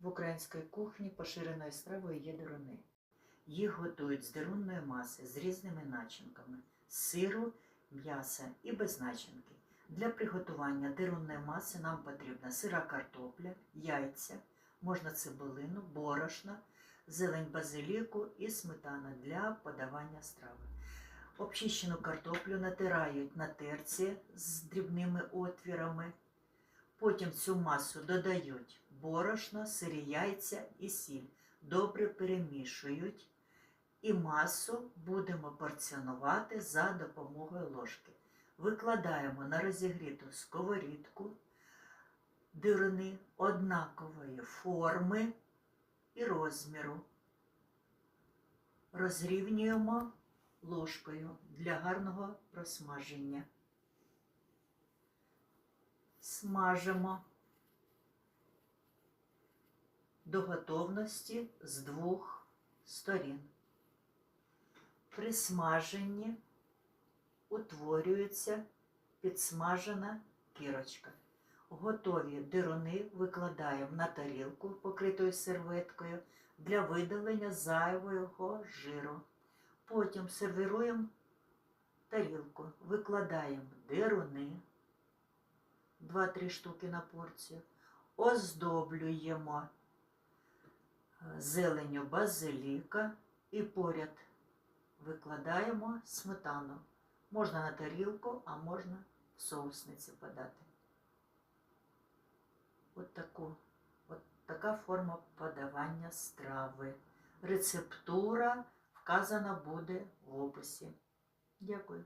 В українській кухні поширеною стравою є деруни. Їх готують з дерунної маси з різними начинками сиру, м'яса і без начинки. Для приготування дерунної маси нам потрібна сира картопля, яйця, можна цибулину, борошна, зелень базиліку і сметана для подавання страви. Обчищену картоплю натирають на терці з дрібними отвірами. Потім цю масу додають борошно, сирі яйця і сіль. Добре перемішують і масу будемо порціонувати за допомогою ложки. Викладаємо на розігріту сковорідку дирини однакової форми і розміру. Розрівнюємо ложкою для гарного просмаження. Смажимо до готовності з двох сторін. При смаженні утворюється підсмажена кірочка. Готові дируни викладаємо на тарілку, покритою серветкою, для видалення зайвого жиру. Потім сервіруємо тарілку, викладаємо дируни, 2-3 штуки на порцію, оздоблюємо зеленю базиліка і поряд викладаємо сметану. Можна на тарілку, а можна в соусниці подати. От таку, от така форма подавання страви. Рецептура вказана буде в описі. Дякую.